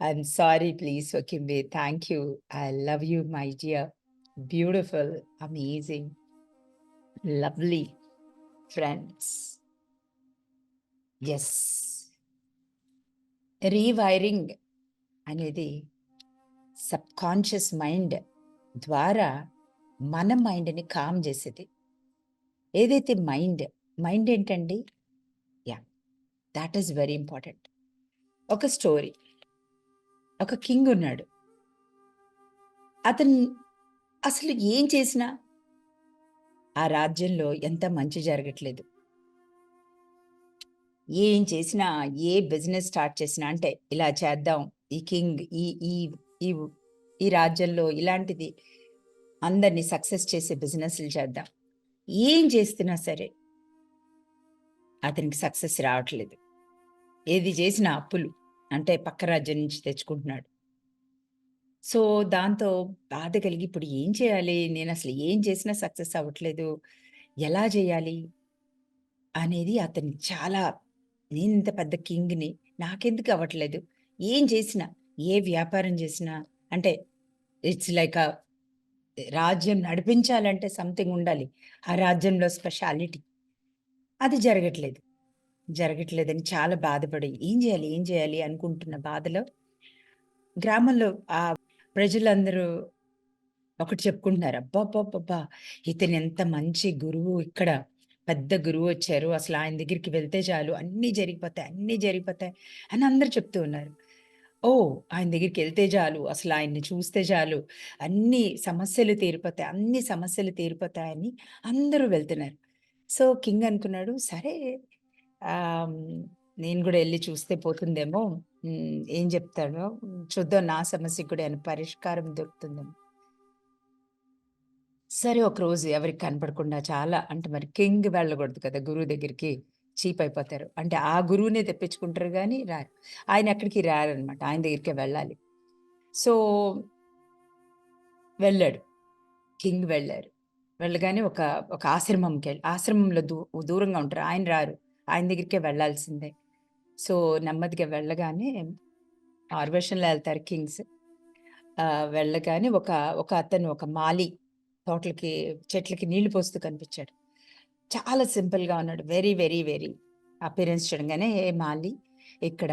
I'm sorry, please forgive me. Thank you. I love you, my dear. Beautiful, amazing, lovely friends. S rewiring అనేది subconscious mind ద్వారా మన మైండ్ని calm చేసేది ఏదైతే mind mind ఏంటండి yeah that is very important ఒక story ఒక king ఉన్నాడు. అతను అసలు ఏం చేసినా ఆ రాజ్యంలో ఎంత మంచి జరగట్లేదు. ఏం చేసినా ఏ బిజినెస్ స్టార్ట్ చేసినా అంటే ఇలా చేద్దాం ఈ కింగ్ ఈ ఈ ఈ ఈ రాజ్యంలో ఇలాంటిది అందరినీ సక్సెస్ చేసే బిజినెస్లు చేద్దాం. ఏం చేస్తున్నా సరే అతనికి సక్సెస్ రావట్లేదు. ఏది చేసినా అప్పులు. అంటే పక్క రాజ్యం నుంచి తెచ్చుకుంటున్నాడు. సో దాంతో బాధ కలిగి ఇప్పుడు ఏం చేయాలి? నేను అసలు ఏం చేసినా సక్సెస్ అవ్వట్లేదు. ఎలా చేయాలి? అనేది అతను చాలా నేను ఇంత పెద్ద కింగ్ని నాకెందుకు అవ్వట్లేదు? ఏం చేసినా ఏ వ్యాపారం చేసినా అంటే ఇట్స్ లైక్ రాజ్యం నడిపించాలంటే సంథింగ్ ఉండాలి. ఆ రాజ్యంలో స్పెషాలిటీ. అది జరగట్లేదు. జరగట్లేదని చాలా బాధపడి ఏం చేయాలి? ఏం చేయాలి? అనుకుంటున్న బాధలో గ్రామంలో ఆ ప్రజలందరూ ఒకటి చెప్పుకుంటున్నారు అబ్బాబ్బాబ్బా ఇతను ఎంత మంచి గురువు ఇక్కడ పెద్ద గురువు వచ్చారు అసలు ఆయన దగ్గరికి వెళ్తే చాలు అన్నీ జరిగిపోతాయి అన్నీ జరిగిపోతాయి అని అందరు చెప్తూ ఉన్నారు. ఓ ఆయన దగ్గరికి వెళ్తే చాలు అసలు ఆయన్ని చూస్తే చాలు అన్ని సమస్యలు తీరిపోతాయి అన్ని సమస్యలు తీరిపోతాయని అందరూ వెళ్తున్నారు. సో కింగ్ అనుకున్నాడు సరే నేను కూడా వెళ్ళి చూస్తే పోతుందేమో. ఏం చెప్తాడో చూద్దాం. నా సమస్యకు కూడా ఏమైనా పరిష్కారం దొరుకుతుందేమో. సరే ఒకరోజు ఎవరికి కనపడకుండా చాలా అంటే మరి కింగ్ వెళ్ళకూడదు కదా గురువు దగ్గరికి చీప్ అయిపోతారు. అంటే ఆ గురువునే తెప్పించుకుంటారు కానీ రారు. ఆయన ఎక్కడికి రారనమాట. ఆయన దగ్గరికే వెళ్ళాలి. సో వెళ్ళాడు. కింగ్ వెళ్ళారు. వెళ్ళగానే ఒక ఒక ఆశ్రమంకి వెళ్ళి ఆశ్రమంలో దూ దూరంగా ఉంటారు. ఆయన రారు. ఆయన దగ్గరికే వెళ్ళాల్సిందే. సో నెమ్మదిగా వెళ్ళగానే ఆర్వేషన్లో వెళ్తారు కింగ్స్. వెళ్ళగానే ఒక ఒక అతను ఒక మాలి తోటలకి చెట్లకి నీళ్ళు పోస్తూ కనిపించాడు. చాలా సింపుల్గా ఉన్నాడు. వెరీ వెరీ వెరీ అపీరెన్స్ చూడగానే ఏ మాలి ఇక్కడ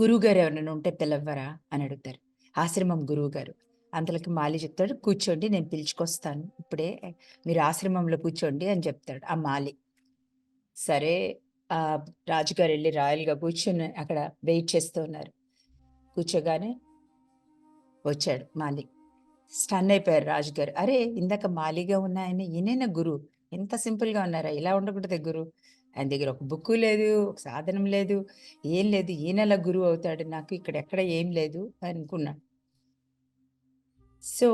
గురువు గారు ఎవరైనా ఉంటే పిలవ్వరా అని అడుగుతారు. ఆశ్రమం గురువు గారు అంతలోకి మాలి చెప్తాడు కూర్చోండి నేను పిలుచుకొస్తాను. ఇప్పుడే మీరు ఆశ్రమంలో కూర్చోండి అని చెప్తాడు ఆ మాలి. సరే ఆ రాజుగారు వెళ్ళి రాయల్గా కూర్చుని అక్కడ వెయిట్ చేస్తూ ఉన్నారు. కూర్చోగానే వచ్చాడు మాలి. స్టన్ అయిపోయారు రాజుగారు. అరే ఇందాక మాలిగా ఉన్న ఆయన ఈయనైనా గురు? ఎంత సింపుల్గా ఉన్నారా? ఇలా ఉండకూడదు గురు. ఆయన దగ్గర ఒక బుక్ లేదు ఒక సాధనం లేదు ఏం లేదు. ఈయనలా గురువు అవుతాడు. నాకు ఇక్కడ ఎక్కడ ఏం లేదు అనుకున్నాను సో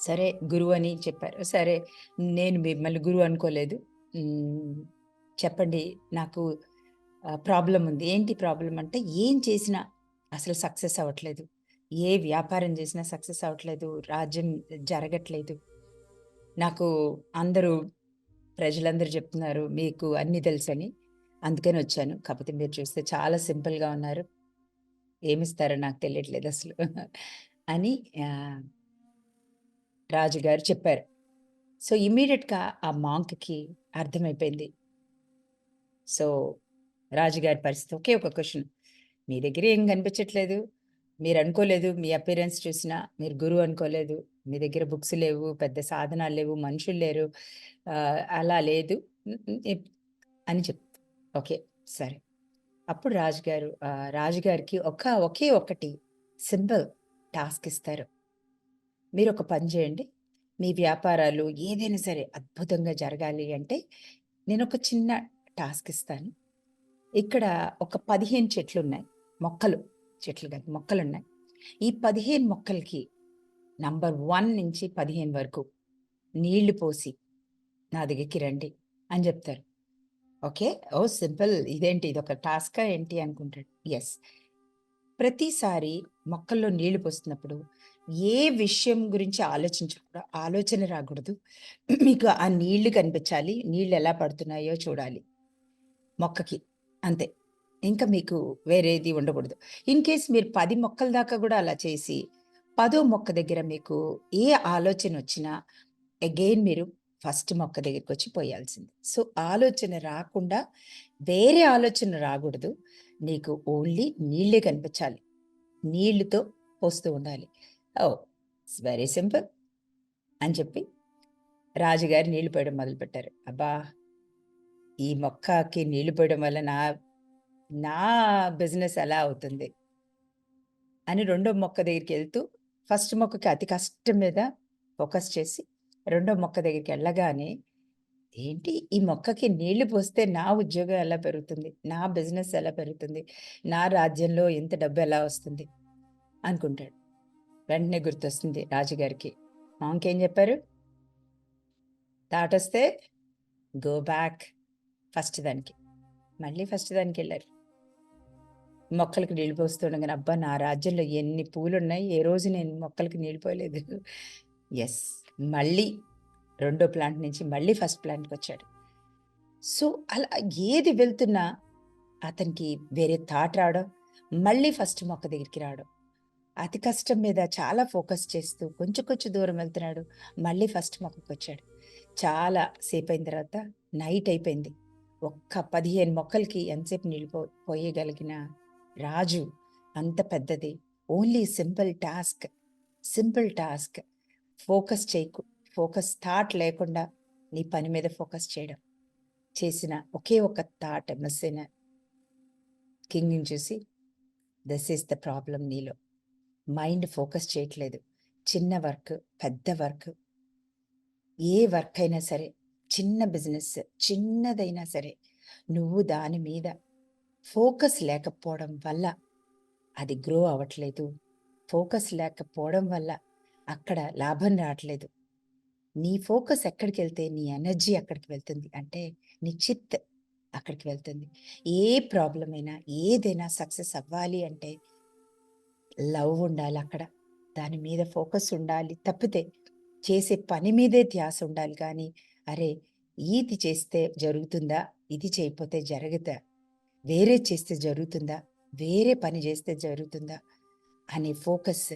సరే గురువు అని చెప్పారు. సరే నేను మిమ్మల్ని గురువు అనుకోలేదు. చెప్పండి నాకు ప్రాబ్లం ఉంది. ఏంటి ప్రాబ్లం అంటే ఏం చేసినా అసలు సక్సెస్ అవ్వట్లేదు. ఏ వ్యాపారం చేసినా సక్సెస్ అవ్వట్లేదు రాజ్యం జరగట్లేదు. నాకు అందరూ ప్రజలందరూ చెప్తున్నారు మీకు అన్నీ తెలుసని. అందుకని వచ్చాను. కాకపోతే మీరు చూస్తే చాలా సింపుల్గా ఉన్నారు. ఏమిస్తారో నాకు తెలియట్లేదు అసలు. అని రాజుగారు చెప్పారు. సో ఇమీడియట్గా ఆ మాంక్కి అర్థమైపోయింది. సో రాజుగారి పరిస్థితి ఒకే ఒక క్వశ్చన్. మీ దగ్గర ఏం కనిపించట్లేదు? మీరు అనుకోలేదు మీ అపీరెన్స్ చూసినా మీరు గురువు అనుకోలేదు మీ దగ్గర బుక్స్ లేవు పెద్ద సాధనాలు లేవు మనుషులు లేరు అలా లేదు అని చెప్ ఓకే సరే. అప్పుడు రాజుగారు రాజుగారికి ఒక ఒకే ఒకటి సింపుల్ టాస్క్ ఇస్తారు. మీరు ఒక పని చేయండి మీ వ్యాపారాలు ఏదైనా సరే అద్భుతంగా జరగాలి అంటే నేను ఒక చిన్న టాస్క్ ఇస్తాను. ఇక్కడ ఒక పదిహేను చెట్లు ఉన్నాయి మొక్కలు చెట్లు కాదు మొక్కలు ఉన్నాయి ఈ పదిహేను మొక్కలకి నంబర్ వన్ నుంచి పదిహేను వరకు నీళ్ళు పోసి నా దగ్గరికి రండి అని చెప్తారు. ఓకే? ఓ సింపుల్ ఇదేంటి? ఇది ఒక టాస్కా ఏంటి అనుకుంటాడు ఎస్. ప్రతిసారి మొక్కల్లో నీళ్ళు పోస్తున్నప్పుడు ఏ విషయం గురించి ఆలోచించకూడదు ఆలోచన రాకూడదు మీకు ఆ నీళ్ళు కనిపించాలి నీళ్ళు ఎలా పడుతున్నాయో చూడాలి మొక్కకి అంతే ఇంకా మీకు వేరేది ఉండకూడదు. ఇన్ కేస్ మీరు పది మొక్కల దాకా కూడా అలా చేసి, పదో మొక్క దగ్గర మీకు ఏ ఆలోచన వచ్చినా అగైన్ మీరు ఫస్ట్ మొక్క దగ్గరికొచ్చి పోయాల్సింది. సో, ఆలోచన రాకుండా వేరే ఆలోచన రాకూడదు నీకు ఓన్లీ నీళ్ళే కనిపించాలి. నీళ్ళుతో పోస్తూ ఉండాలి. ఓ ఇట్స్ వెరీ సింపుల్ అని చెప్పి రాజుగారు నీళ్ళు పోయడం మొదలుపెట్టారు. అబ్బా! ఈ మొక్కకి నీళ్ళు పోయడం వల్ల నా నా బిజినెస్ ఎలా అవుతుంది? అని రెండో మొక్క దగ్గరికి వెళ్తూ ఫస్ట్ మొక్కకి అతి కష్టం మీద ఫోకస్ చేసి, రెండో మొక్క దగ్గరికి వెళ్ళగానే ఏంటి ఈ మొక్కకి నీళ్ళు పోస్తే నా ఉద్యోగం ఎలా పెరుగుతుంది? నా బిజినెస్ ఎలా పెరుగుతుంది? నా రాజ్యంలో ఇంత డబ్బు ఎలా వస్తుంది? అనుకుంటాడు. వెంటనే గుర్తొస్తుంది రాజుగారికి. మాంకేం చెప్పారు? దాటొస్తే గో బ్యాక్ ఫస్ట్ దానికి. మళ్ళీ ఫస్ట్ దానికి వెళ్ళారు మొక్కలకు నీళ్ళు పోస్తుండగానే అబ్బా! నా రాజ్యంలో ఎన్ని పూలు ఉన్నాయి ఏ రోజు నేను మొక్కలకి నీళ్ళు పోయలేదు. ఎస్ మళ్ళీ రెండో ప్లాంట్ నుంచి మళ్ళీ ఫస్ట్ ప్లాంట్కి వచ్చాడు సో, అలా ఏది వెళ్తున్నా అతనికి వేరే థాట్ రావడం, మళ్ళీ ఫస్ట్ మొక్క దగ్గరికి రావడం. అతి కష్టం మీద చాలా ఫోకస్ చేస్తూ కొంచెం కొంచెం దూరం వెళ్తున్నాడు. మళ్ళీ ఫస్ట్ మొక్కకు వచ్చాడు చాలా సేపు అయిన తర్వాత నైట్ అయిపోయింది. ఒక్క 15 మొక్కలకి ఎంతసేపు నిలిపో పోయగలిగిన రాజు అంత పెద్దది. Only simple task. Simple task. Focus చేయకు. ఫోకస్ థాట్ లేకుండా నీ పని మీద ఫోకస్ చేయడం. చేసిన ఒకే ఒక థాట్ మిస్ అయిన కింగ్‌ని చూసి దిస్ ఈస్ ద ప్రాబ్లం నీలో. మైండ్ ఫోకస్ చేయట్లేదు. చిన్న వర్క్, పెద్ద వర్క్ ఏ వర్క్ అయినా సరే, చిన్న బిజినెస్ చిన్నదైనా సరే, నువ్వు దాని మీద ఫోకస్ లేకపోవడం వల్ల అది గ్రో అవ్వట్లేదు. ఫోకస్ లేకపోవడం వల్ల అక్కడ లాభం రావట్లేదు నీ ఫోకస్ ఎక్కడికెళ్తే నీ ఎనర్జీ అక్కడికి వెళ్తుంది. అంటే నీ చిత్ అక్కడికి వెళ్తుంది. ఏ ప్రాబ్లం అయినా, ఏదైనా సక్సెస్ అవ్వాలి అంటే లవ్ ఉండాలి అక్కడ దాని మీద ఫోకస్ ఉండాలి. తప్పితే చేసే పని మీదే ధ్యాస ఉండాలి కానీ అరే! ఇది చేస్తే జరుగుతుందా? ఇది చేయకపోతే జరుగుతా వేరే చేస్తే జరుగుతుందా? వేరే పని చేస్తే జరుగుతుందా? అనే ఫోకస్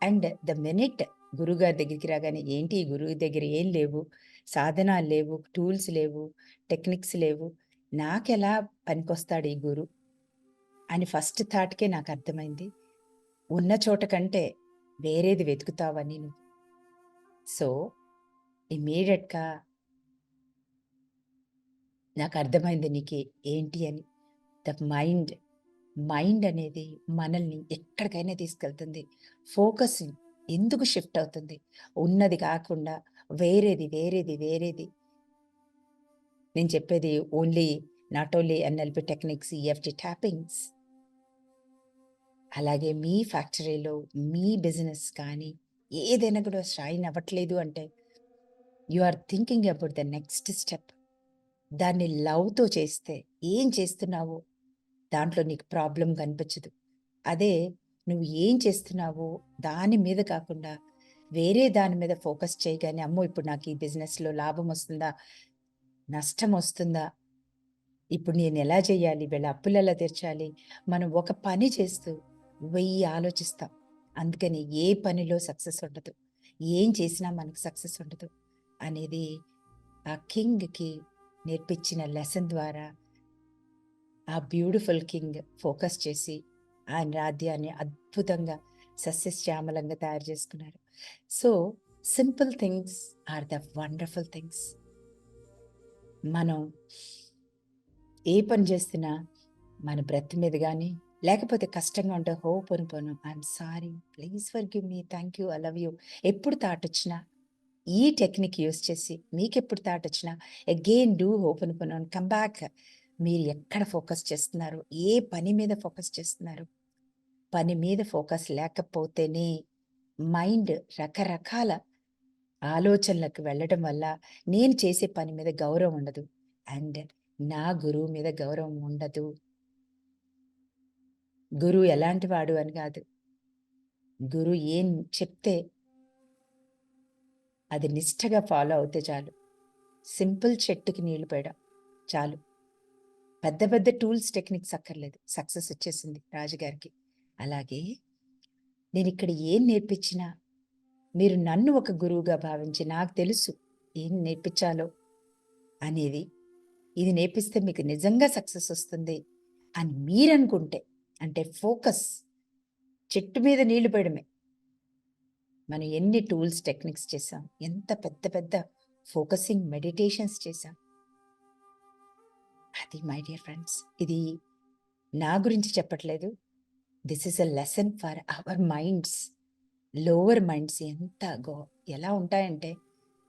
అండ్ ద మినిట్ గురువుగారి దగ్గరికి రాగానే ఏంటి ఈ గురువు దగ్గర ఏం లేవు. సాధనాలు లేవు. టూల్స్ లేవు. టెక్నిక్స్ లేవు. నాకెలా పనికొస్తాడు ఈ గురు? అని ఫస్ట్ థాట్‌కే నాకు అర్థమైంది ఉన్న చోట కంటే వేరేది వెతుకుతావని నువ్వు. సో, ఇమీడియట్గా నాకు అర్థమైంది నీకు ఏంటి అని. The mind. మైండ్ అనేది మనల్ని ఎక్కడికైనా తీసుకెళ్తుంది. ఫోకస్ ఎందుకు షిఫ్ట్ అవుతుంది? ఉన్నది కాకుండా వేరేది, వేరేది, వేరేది. నేను చెప్పేది only not only NLP techniques, EFT tappings. అలాగే మీ ఫ్యాక్టరీలో మీ బిజినెస్ కానీ, ఏదైనా కూడా షైన్ అవ్వట్లేదు అంటే, you are thinking about the next step. దాన్ని లవ్‌తో చేస్తే ఏం చేస్తున్నావో దాంట్లో నీకు ప్రాబ్లం కనిపించదు. అదే నువ్వు ఏం చేస్తున్నావో దాని మీద కాకుండా వేరే దాని మీద ఫోకస్ చేయగానే అమ్మో! ఇప్పుడు నాకు ఈ బిజినెస్‌లో లాభం వస్తుందా? నష్టం వస్తుందా? ఇప్పుడు నేను ఎలా చేయాలి? వీళ్ళ అప్పులు ఎలా తీర్చాలి? మనం ఒక పని చేస్తూ వెయ్యి ఆలోచిస్తాం. అందుకని ఏ పనిలో సక్సెస్ ఉండదు. ఏం చేసినా మనకు సక్సెస్ ఉండదు. అనేది ఆ కింగ్‌కి నేర్పించిన లెసన్ ద్వారా ఆ బ్యూటిఫుల్ కింగ్ ఫోకస్ చేసి ఆయన రాజ్యాన్ని అద్భుతంగా సస్యశ్యామలంగా తయారు చేసుకున్నారు. So, simple things are the wonderful things. మనం ఏ పని చేస్తున్నా మన బ్రెత్ మీద కానీ లేకపోతే కష్టంగా ఉంటే ho'oponopono I'm sorry. Please forgive me. Thank you. I love you. ఎప్పుడు థాట్ వచ్చినా ఈ టెక్నిక్ యూస్ చేసి మీకు ఎప్పుడు థాట్ వచ్చినా again do open పొను come back. మీరు ఎక్కడ ఫోకస్ చేస్తున్నారు? ఏ పని మీద ఫోకస్ చేస్తున్నారు? పని మీద ఫోకస్ లేకపోతేనే మైండ్ రకరకాల ఆలోచనలకు వెళ్ళడం వల్ల నేను చేసే పని మీద గౌరవం ఉండదు. అండ్ నా గురువు మీద గౌరవం ఉండదు. గురువు ఎలాంటి వాడు అని కాదు. గురువు ఏం చెప్తే అది నిష్టగా ఫాలో అవుతే చాలు. సింపుల్ చెట్టుకి నీళ్ళు పోయడం చాలు. పెద్ద పెద్ద టూల్స్ టెక్నిక్స్ అక్కర్లేదు సక్సెస్ వచ్చేసింది రాజుగారికి అలాగే నేను ఇక్కడ ఏం నేర్పించినా మీరు నన్ను ఒక గురువుగా భావించి నాకు తెలుసు ఏం నేర్పించాలో అనేది ఇది నేర్పిస్తే మీకు నిజంగా సక్సెస్ వస్తుంది అని మీరు అనుకుంటే అంటే ఫోకస్ చెట్టు మీద నీళ్ళు పడమే. మనం ఎన్ని టూల్స్ టెక్నిక్స్ చేసాం ఎంత పెద్ద పెద్ద ఫోకసింగ్ మెడిటేషన్స్ చేసాం అది మై డియర్ ఫ్రెండ్స్ ఇది నా గురించి చెప్పట్లేదు. This is a lesson for our minds. Lower minds ఎంత గో ఎలా ఉంటాయంటే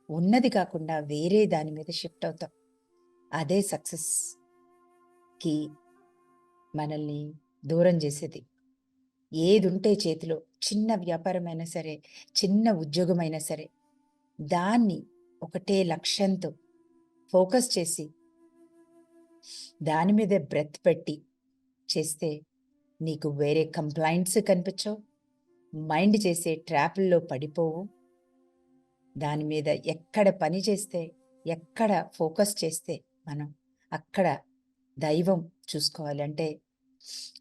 ఉన్నది కాకుండా వేరే దాని మీద షిఫ్ట్ అవుతాం. అదే సక్సెస్కి మనల్ని దూరం చేసేది. ఏది ఉంటే చేతిలో చిన్న వ్యాపారమైనా సరే చిన్న ఉద్యోగమైనా సరే దాన్ని ఒకటే లక్ష్యంతో ఫోకస్ చేసి దాని మీద బ్రెత్ పెట్టి చేస్తే నీకు వేరే కంప్లైంట్స్ కనిపించవు. మైండ్ చేసే ట్రాపుల్లో పడిపోవు. దాని మీద ఎక్కడ పని చేస్తే ఎక్కడ ఫోకస్ చేస్తే మనం అక్కడ దైవం చూసుకోవాలంటే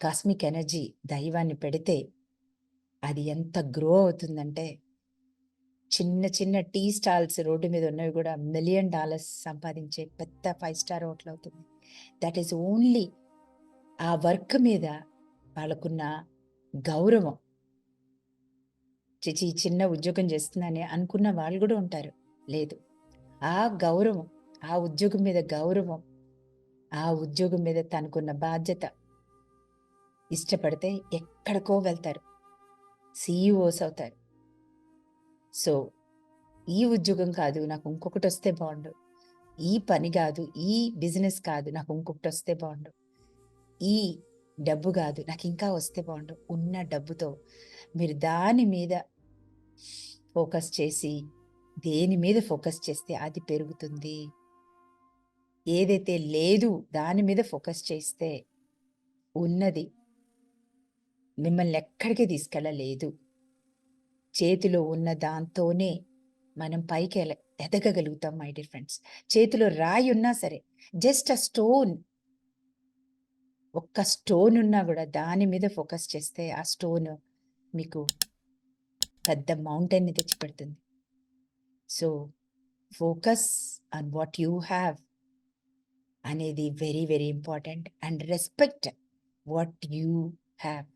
కాస్మిక్ ఎనర్జీ దైవాన్ని పెడితే అది ఎంత గ్రో అవుతుందంటే చిన్న చిన్న టీ స్టాల్స్ రోడ్డు మీద ఉన్నవి కూడా మిలియన్ డాలర్స్ సంపాదించే పెద్ద ఫైవ్ స్టార్ హోటల్ అవుతుంది. దట్ ఈస్ ఓన్లీ ఆ వర్క్ మీద వాళ్ళకున్న గౌరవం. చిచి చిన్న ఉద్యోగం చేస్తున్నానే అనుకున్న వాళ్ళు కూడా ఉంటారు. లేదు. ఆ గౌరవం ఆ ఉద్యోగం మీద గౌరవం ఆ ఉద్యోగం మీద తనకున్న బాధ్యత ఇష్టపడితే ఎక్కడికో వెళ్తారు. సీఈఓస్ అవుతారు. సో ఈ ఉద్యోగం కాదు నాకు ఇంకొకటి వస్తే బాగుండు. ఈ పని కాదు ఈ బిజినెస్ కాదు నాకు ఇంకొకటి వస్తే బాగుండు. ఈ డబ్బు కాదు. నాకు ఇంకా వస్తే బాగుండు. ఉన్న డబ్బుతో మీరు దాని మీద ఫోకస్ చేసి దేని మీద ఫోకస్ చేస్తే అది పెరుగుతుంది? ఏదైతే లేదు దాని మీద ఫోకస్ చేస్తే ఉన్నది మిమ్మల్ని ఎక్కడికి తీసుకెళ్ళలేదు. చేతిలో ఉన్న దాంతోనే మనం పైకి ఎదగగలుగుతాం మై డియర్ ఫ్రెండ్స్. చేతిలో రాయి ఉన్నా సరే జస్ట్ అ స్టోన్ ఒక్క స్టోన్ ఉన్నా కూడా దాని మీద ఫోకస్ చేస్తే ఆ స్టోన్ మీకు పెద్ద మౌంటైన్ని తెచ్చిపెడుతుంది. So focus on what you have అనేది very very important and respect what you have.